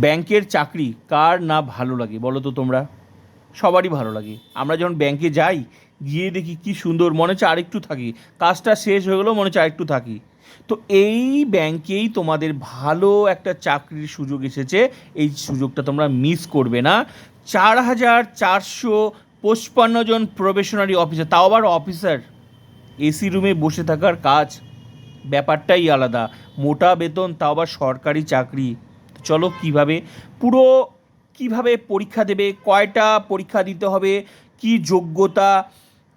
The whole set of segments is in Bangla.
ব্যাংকের চাকরি কার না ভালো লাগে? বলো তো তোমরা। সবারই ভালো লাগে। আমরা যখন ব্যাংকে যাই, গিয়ে দেখি কি সুন্দর, মনে হচ্ছে আরেকটু থাকি। কাজটা শেষ হয়ে গেলেও মনে হচ্ছে আরেকটু থাকি। তো এই ব্যাংকেই তোমাদের ভালো একটা চাকরির সুযোগ এসেছে। এই সুযোগটা তোমরা মিস করবে না। চার হাজার চারশো পঁচপান্ন জন প্রবেশনারি অফিসার তাও আবার অফিসার এসি রুমে বসে থাকার কাজ। ব্যাপারটাই আলাদা। মোটা বেতন, তাও আবার সরকারি চাকরি। চলো কীভাবে, পুরো কীভাবে পরীক্ষা দেবে, কয়টা পরীক্ষা দিতে হবে, কি যোগ্যতা,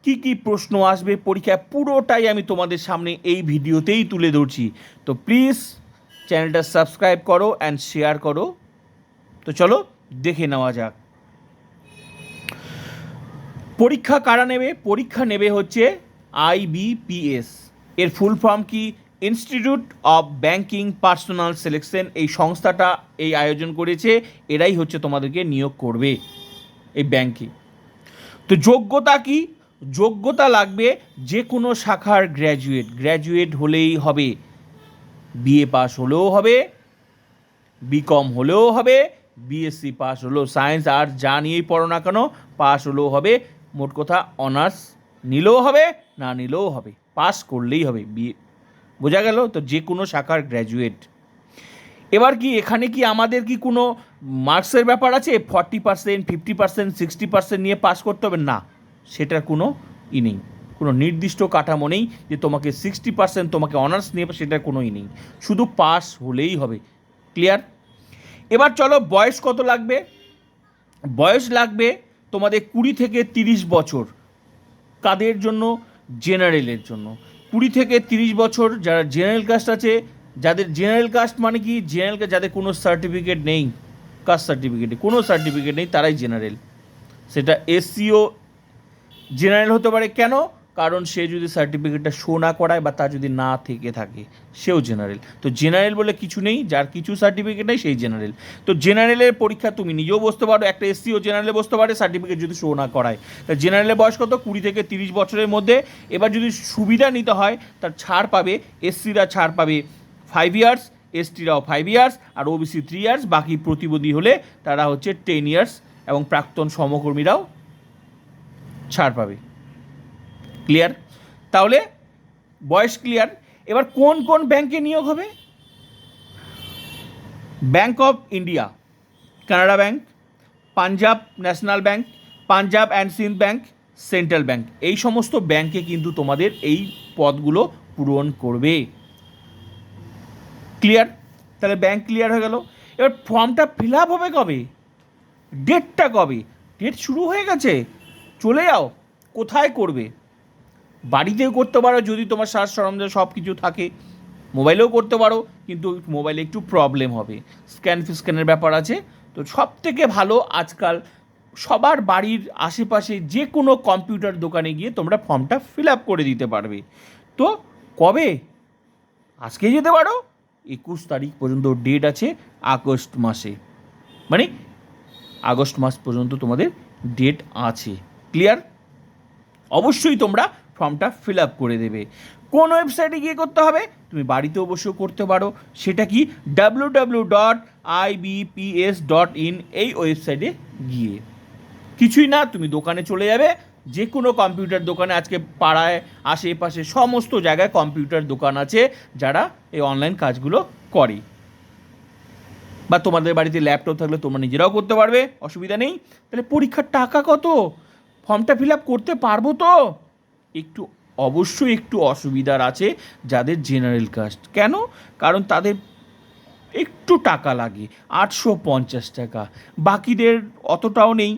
কি কি প্রশ্ন আসবে পরীক্ষায়, পুরোটাই আমি তোমাদের সামনে এই ভিডিওতেই তুলে ধরছি। তো প্লিজ চ্যানেলটা সাবস্ক্রাইব করো অ্যান্ড শেয়ার করো। তো চলো দেখে নেওয়া যাক। পরীক্ষা কারা নেবে? পরীক্ষা নেবে হচ্ছে আইবিপিএস এর ফুল ফর্ম কি? Institute of banking personnel selection এই সংস্থাটা এই আয়োজন করেছে, এরাই হচ্ছে তোমাদেরকে নিয়োগ করবে এই ব্যাংকে তো যোগ্যতা কি? যোগ্যতা লাগবে যে কোনো শাখার গ্র্যাজুয়েট গ্র্যাজুয়েট হলেই হবে বিএ পাস হলেও হবে বিকম হলেও হবে বিএসসি পাস হলেও সায়েন্স আর্টস যা নিয়েই পড়ো না কেন পাস হলেও হবে, মোট কথা অনার্স নিলেও হবে, না নিলেও হবে পাস করলেই হবে বিএ বোঝা গেল? তো যে কোনো শাখার গ্র্যাজুয়েট এবার কি, এখানে কি আমাদের কি কোনো মার্কসের ব্যাপার আছে? Forty percent fifty percent sixty percent নিয়ে পাস করতে হবে? না, সেটার কোনো ই নেই। কোনো নির্দিষ্ট কাঠামো নেই যে তোমাকে সিক্সটি পার্সেন্ট তোমাকে অনার্স নিয়ে, সেটার কোনো ই নেই। শুধু পাস হলেই হবে। ক্লিয়ার এবার চলো, বয়স কত লাগবে? বয়স লাগবে তোমাদের কুড়ি থেকে তিরিশ বছর। কাদের জন্য? জেনারেলের জন্য। কুড়ি থেকে তিরিশ বছর যারা জেনারেল কাস্ট আছে, যাদের জেনারেল কাস্ট মানে কি? জেনারেল যাদের কোনো সার্টিফিকেট নেই কাস্ট সার্টিফিকেটে কোনো সার্টিফিকেট নেই, তারাই জেনারেল সেটা এসসিও জেনারেল হতে পারে। কেন? কারণ সে যদি সার্টিফিকেটটা শো না করায় বা তার যদি না থেকে থাকে, সেও জেনারেল তো জেনারেল বলে কিছু নেই, যার কিছু সার্টিফিকেট নেই, সেই জেনারেল তো জেনারেলের পরীক্ষা তুমি নিজেও বসতে পারো, একটা এসসিও জেনারেলে বসতে পারে সার্টিফিকেট যদি শো না করায়। তা জেনারেলের বয়স কত? কুড়ি থেকে তিরিশ বছরের মধ্যে। এবার যদি সুবিধা নিতে হয়, তার ছাড় পাবে এসসিরা ছাড় পাবে ফাইভ ইয়ার্স এসটিরাও ফাইভ ইয়ার্স আর ওবিসি থ্রি ইয়ার্স বাকি প্রতিবন্ধী হলে তারা হচ্ছে টেন ইয়ার্স এবং প্রাক্তন সমকর্মীরাও ছাড় পাবে। ক্লিয়ার তাহলে বয়স ক্লিয়ার এবার কোন কোন ব্যাংকে নিয়োগ হবে? Bank of India Canara bank Punjab national bank Punjab and Sind bank central bank এই সমস্ত ব্যাংকে কিন্তু তোমাদের এই পদগুলো পূরণ করবে। ক্লিয়ার তাহলে ব্যাংক ক্লিয়ার হয়ে গেল। এবার ফর্মটা ফিল আপ হবে কবে? ডেটটা কবে? ডেট শুরু হয়ে গেছে। চলে যাও। কোথায় করবে? বাড়িতেও করতে পারো, যদি তোমার সাজ সরঞ্জাম সব কিছু থাকে। মোবাইলেও করতে পারো, কিন্তু মোবাইলে একটু প্রবলেম হবে। স্ক্যান ফিস্ক্যানের ব্যাপার আছে। তো সব থেকে ভালো আজকাল সবার বাড়ির আশেপাশে যে কোনো কম্পিউটার দোকানে গিয়ে তোমরা ফর্মটা ফিল আপ করে দিতে পারবে। তো কবে? আজকে যেতে পারো। একুশ তারিখ পর্যন্ত ডেট আছে আগস্ট মাসে। মানে আগস্ট মাস পর্যন্ত তোমাদের ডেট আছে। ক্লিয়ার অবশ্যই তোমরা ফর্মটা ফিল আপ করে দেবে। কোন ওয়েবসাইটে গিয়ে করতে হবে? তুমি বাড়িতেও বসেও করতে পারো। সেটা কি? W W dot IBPS dot in এই ওয়েবসাইটে গিয়ে। কিছুই না, তুমি দোকানে চলে যাবে। যে কোনো কম্পিউটার দোকানে, আজকে পাড়ায়, আশেপাশে সমস্ত জায়গায় কম্পিউটার দোকান আছে যারা এই অনলাইন কাজগুলো করে। বা তোমাদের বাড়িতে ল্যাপটপ থাকলে তোমরা নিজেরাও করতে পারবে, অসুবিধা নেই। তাহলে পরীক্ষার টাকা কত? ফর্মটা ফিল আপ করতে পারব তো? একটু, অবশ্যই একটু অসুবিধার আছে যাদের জেনারেল কাস্ট কেন? কারণ তাদের একটু টাকা লাগে, আটশো পঞ্চাশ টাকা। বাকিদের অতটাও নেই।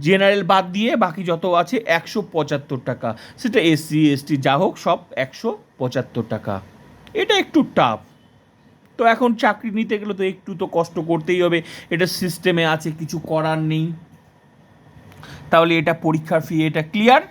জেনারেল বাদ দিয়ে বাকি যত আছে একশো পঁচাত্তর টাকা। সেটা এসসি এসটি যা হোক সব একশো পঁচাত্তর টাকা। এটা একটু টাফ তো এখন চাকরি নিতে গেলে তো একটু তো কষ্ট করতেই হবে। এটা সিস্টেমে আছে, কিছু করার নেই। তাহলে এটা পরীক্ষার ফি এটা ক্লিয়ার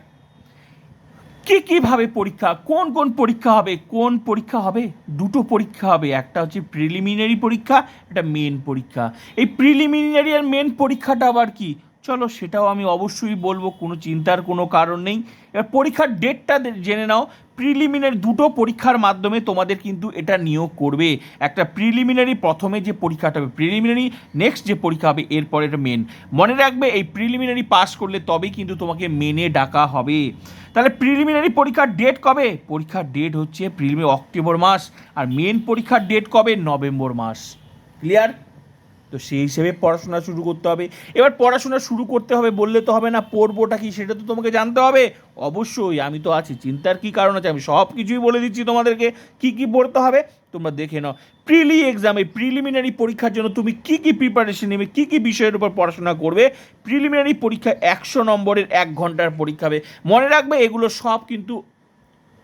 কী কীভাবে পরীক্ষা, কোন কোন পরীক্ষা হবে, কোন পরীক্ষা হবে? দুটো পরীক্ষা হবে, একটা হচ্ছে প্রিলিমিনারি পরীক্ষা, একটা মেন পরীক্ষা। এই প্রিলিমিনারি আর মেন পরীক্ষাটা আবার কি? চলো সেটাও আমি অবশ্যই বলব, কোনো চিন্তার কোনো কারণ নেই। এবার পরীক্ষার ডেটটা জেনে নাও প্রিলিমিনারি দুটো পরীক্ষার মাধ্যমে তোমাদের কিন্তু এটা নিয়োগ করবে। একটা প্রিলিমিনারি প্রথমে যে পরীক্ষাটা হবে প্রিলিমিনারি নেক্সট যে পরীক্ষা হবে এরপর এটা মেন মনে রাখবে, এই প্রিলিমিনারি পাস করলে তবেই কিন্তু তোমাকে মেনে ডাকা হবে। তাহলে প্রিলিমিনারি পরীক্ষার ডেট কবে? পরীক্ষার ডেট হচ্ছে প্রিলিমিনারি অক্টোবর মাস, আর মেন পরীক্ষার ডেট কবে? নভেম্বর মাস। ক্লিয়ার তো সেই হিসেবে পড়াশোনা শুরু করতে হবে। এবার পড়াশোনা শুরু করতে হবে বললে তো হবে না, পড়বোটা কি সেটা তো তোমাকে জানতে হবে? অবশ্যই, আমি তো আছি, চিন্তার কি কারণ আছে? আমি সব কিছুই বলে দিচ্ছি তোমাদেরকে, কি কি পড়তে হবে? তোমরা দেখে নাও। প্রিলি এক্সামে প্রিলিমিনারি পরীক্ষার জন্য তুমি কি কি প্রিপারেশন নেবে, কি কি বিষয়ের উপর পড়াশোনা করবে? প্রিলিমিনারি পরীক্ষা একশো নম্বরের এক ঘণ্টার পরীক্ষা হবে। মনে রাখবে, এগুলো সব কিন্তু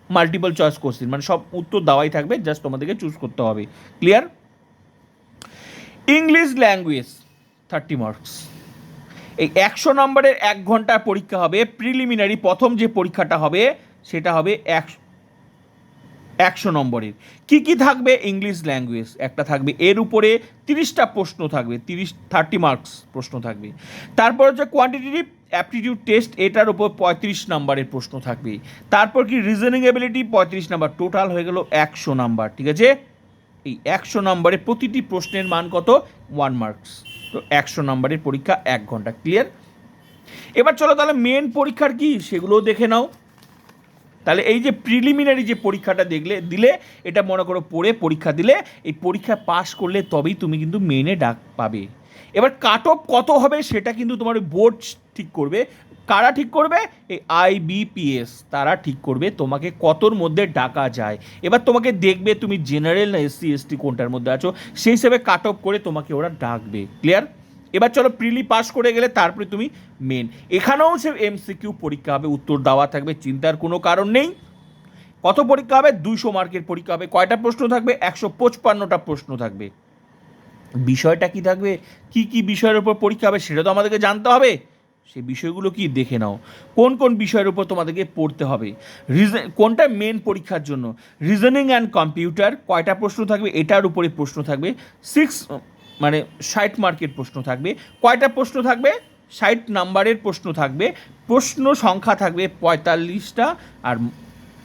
মাল্টিপল চয়েস কোশ্চেন মানে সব উত্তর দেওয়াই থাকবে জাস্ট তোমাদেরকে চুজ করতে হবে। Clear English language thirty marks এই একশো নম্বরের এক ঘণ্টার পরীক্ষা হবে প্রিলিমিনারি প্রথম যে পরীক্ষাটা হবে, সেটা হবে এক, একশো নম্বরের। কি কি থাকবে ইংলিশ ল্যাঙ্গুয়েজ একটা থাকবে, এর উপরে তিরিশটা প্রশ্ন থাকবে, তিরিশ থার্টি মার্কস প্রশ্ন থাকবে। তারপর হচ্ছে কোয়ান্টিটিভ অ্যাপটিটিউড টেস্ট এটার উপর পঁয়ত্রিশ নাম্বারের প্রশ্ন থাকবে। তারপর কি রিজনিং এবিলিটি পঁয়ত্রিশ নাম্বার টোটাল হয়ে গেল একশো নাম্বার, ঠিক আছে? এই একশো নম্বরে প্রতিটি প্রশ্নের মান কত? ওয়ান মার্কস তো একশো নম্বরের পরীক্ষা এক ঘণ্টা ক্লিয়ার এবার চলো তাহলে মেন পরীক্ষার কি? সেগুলোও দেখে নাও। তাহলে এই যে প্রিলিমিনারি যে পরীক্ষাটা দেখলে, দিলে, এটা মনে করো পড়ে পরীক্ষা দিলে, এই পরীক্ষা পাস করলে তবেই তুমি কিন্তু মেনে ডাক পাবে। এবার কাট অফ কত হবে সেটা কিন্তু তোমার বোর্ড ঠিক করবে। কারা ঠিক করবে? এই আইবিপিএস তারা ঠিক করবে তোমাকে কতর মধ্যে ডাকা যায়। এবার তোমাকে দেখবে তুমি জেনারেল না এসসি এসটি কোনটার মধ্যে আছো, সেই হিসেবে কাট অফ করে তোমাকে ওরা ডাকবে। ক্লিয়ার এবার চলো প্রিলি পাস করে গেলে তারপরে তুমি মেন এখানেও সে এমসিকিউ পরীক্ষা হবে, উত্তর দেওয়া থাকবে, চিন্তার কোনো কারণ নেই। কত পরীক্ষা হবে? দুইশো মার্কের পরীক্ষা হবে। কয়টা প্রশ্ন থাকবে? একশো পঁচপান্নটা প্রশ্ন থাকবে। বিষয়টা কি থাকবে? কি কি বিষয়ের উপর পরীক্ষা হবে, সেটা তো আমাদেরকে জানতে হবে। সেই বিষয়গুলো কি দেখে নাও। কোন কোন বিষয়ের উপর তোমাদেরকে পড়তে হবে? রিজন কোনটা মেন পরীক্ষার জন্য? রিজনিং অ্যান্ড কম্পিউটার কয়টা প্রশ্ন থাকবে? এটার উপরে প্রশ্ন থাকবে। সিক্স মানে ষাট মার্কের প্রশ্ন থাকবে। কয়টা প্রশ্ন থাকবে? ষাট নাম্বারের প্রশ্ন থাকবে। প্রশ্ন সংখ্যা থাকবে পঁয়তাল্লিশটা আর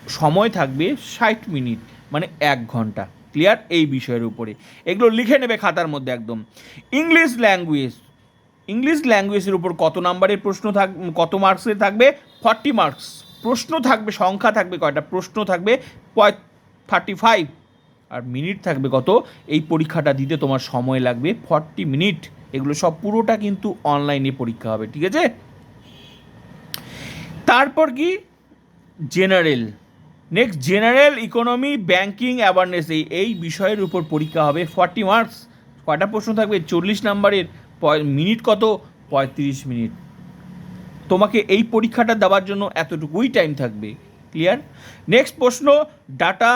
সময় থাকবে ষাট মিনিট মানে এক ঘণ্টা। ক্লিয়ার এই বিষয়ের উপরে। এগুলো লিখে নেবে খাতার মধ্যে একদম। ইংলিশ ল্যাঙ্গুয়েজ ইংলিশ ল্যাঙ্গুয়েজের উপর কত নাম্বারের প্রশ্ন থাক, কত মার্কসের থাকবে? Forty marks. প্রশ্ন থাকবে, সংখ্যা থাকবে কয়টা? প্রশ্ন থাকবে থার্টি ফাইভ। আর মিনিট থাকবে কত? এই পরীক্ষাটা দিতে তোমার সময় লাগবে ফর্টি মিনিট। এগুলো সব পুরোটা কিন্তু অনলাইনে পরীক্ষা হবে, ঠিক আছে? তারপর কি? General. Next, general economy, banking, awareness, এই এই বিষয়ের উপর পরীক্ষা হবে ফর্টি মার্কস। কয়টা প্রশ্ন থাকবে? চল্লিশ নাম্বারের। মিনিট কত? পঁয়ত্রিশ মিনিট। তোমাকে এই পরীক্ষাটা দেওয়ার জন্য এতটুকুই টাইম থাকবে। ক্লিয়ার নেক্সট প্রশ্ন ডাটা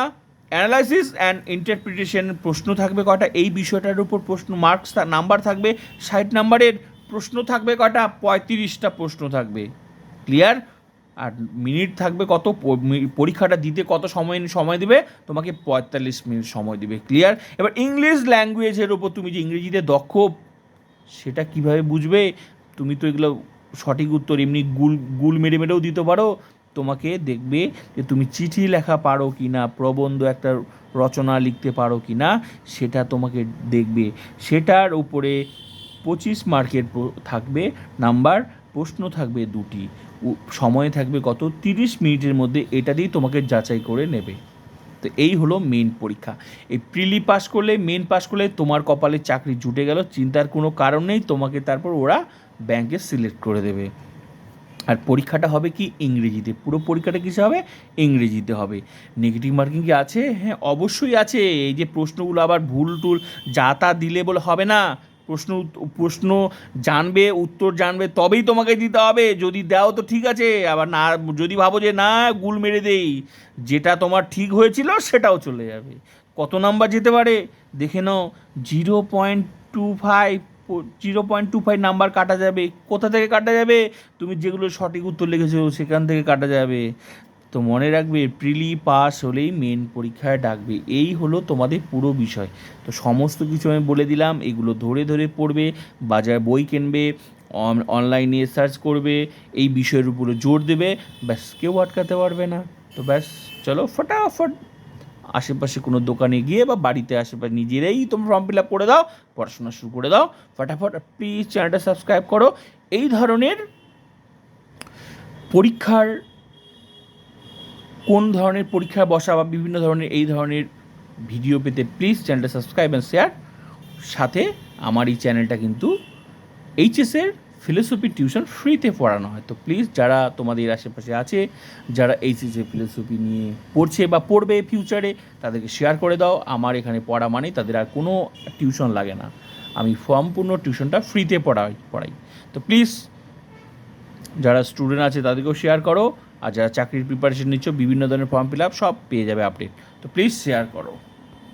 অ্যানালাইসিস অ্যান্ড ইন্টারপ্রিটেশন প্রশ্ন থাকবে কটা এই বিষয়টার উপর প্রশ্ন মার্কস নাম্বার থাকবে। ষাট নাম্বারের প্রশ্ন থাকবে কটা পঁয়ত্রিশটা প্রশ্ন থাকবে। ক্লিয়ার আর মিনিট থাকবে কত? পরীক্ষাটা দিতে কত সময় সময় দেবে? তোমাকে পঁয়তাল্লিশ মিনিট সময় দেবে। ক্লিয়ার এবার ইংলিশ ল্যাঙ্গুয়েজের ওপর তুমি যে ইংরেজিতে দক্ষ সেটা কীভাবে বুঝবে? তুমি তো এগুলো সঠিক উত্তর এমনি গুল গুল মেরে মেরেও দিতে পারো। তোমাকে দেখবে যে তুমি চিঠি লেখা পারো কি না প্রবন্ধ একটা রচনা লিখতে পারো কি না সেটা তোমাকে দেখবে। সেটার উপরে পঁচিশ মার্কের থাকবে। নাম্বার, প্রশ্ন থাকবে দুটি। সময় থাকবে কত? তিরিশ মিনিটের মধ্যে এটা দিয়েই তোমাকে যাচাই করে নেবে। তো এই হলো মেন পরীক্ষা। এই প্রিলি পাস করলে মেন পাস করলে তোমার কপালে চাকরি জুটে গেল, চিন্তার কোনো কারণ নেই, তোমাকে তারপর ওরা ব্যাংকে সিলেক্ট করে দেবে। আর পরীক্ষাটা হবে কি ইংরেজিতে, পুরো পরীক্ষাটা কিসে হবে? ইংরেজিতে হবে। নেগেটিভ মার্কিং কি আছে? হ্যাঁ অবশ্যই আছে। এই যে প্রশ্নগুলো আবার ভুল টুল, যা তা দিলে বলে হবে না। প্রশ্ন প্রশ্ন জানবে, উত্তর জানবে, তবেই তোমাকে দিতে হবে। যদি দাও তো ঠিক আছে, আবার না, যদি ভাবো যে না, গুল মেরে দেই, যেটা তোমার ঠিক হয়েছিল সেটাও চলে যাবে। কত নাম্বার যেতে পারে? দেখে নাও, zero point two five, zero point two five number কাটা যাবে। কোথা থেকে কাটা যাবে? তুমি যেগুলো সঠিক উত্তর লিখেছো, সেখান থেকে কাটা যাবে। তো মনে রাখবে প্রিলি পাস হলেই মেন পরীক্ষায় ডাকবে। এই হলো তোমাদের পুরো বিষয়। তো সমস্ত কিছু আমি বলে দিলাম, এগুলো ধরে ধরে পড়বে, বাজার বই কিনবে অনলাইনে সার্চ করবে, এই বিষয়ের উপরে জোর দেবে, ব্যাস, কেউ আটকাতে পারবে না। তো ব্যাস, চলো ফটাফট। আশেপাশে কোনো দোকানে গিয়ে বা বাড়িতে আশেপাশে নিজেরাই তোমরা ফর্ম ফিল আপ করে দাও, পড়াশোনা শুরু করে দাও, ফটাফট প্লিজ চ্যানেলটা সাবস্ক্রাইব করো। এই ধরনের পরীক্ষার কোন ধরনের পরীক্ষা বসা বা বিভিন্ন ধরনের এই ধরনের ভিডিও পেতে প্লিজ চ্যানেলটা সাবস্ক্রাইব অ্যান্ড শেয়ার সাথে আমার এই চ্যানেলটা কিন্তু এইচএসের ফিলোসফি টিউশন ফ্রিতে পড়ানো হয়। তো প্লিজ যারা তোমাদের আশেপাশে আছে, যারা এইচএসের ফিলোসফি নিয়ে পড়ছে বা পড়বে ফিউচারে তাদেরকে শেয়ার করে দাও। আমার এখানে পড়া মানে তাদের আর কোনো টিউশন লাগে না। আমি সম্পূর্ণ টিউশনটা ফ্রিতে পড়াই পড়াই। তো প্লিজ যারা স্টুডেন্ট আছে, তাদেরকেও শেয়ার করো। আর যারা চাকরির প্রিপারেশন নিচ্ছ, বিভিন্ন ধরনের ফর্ম ফিল আপ সব পেয়ে যাবে আপডেট তো প্লিজ শেয়ার করো।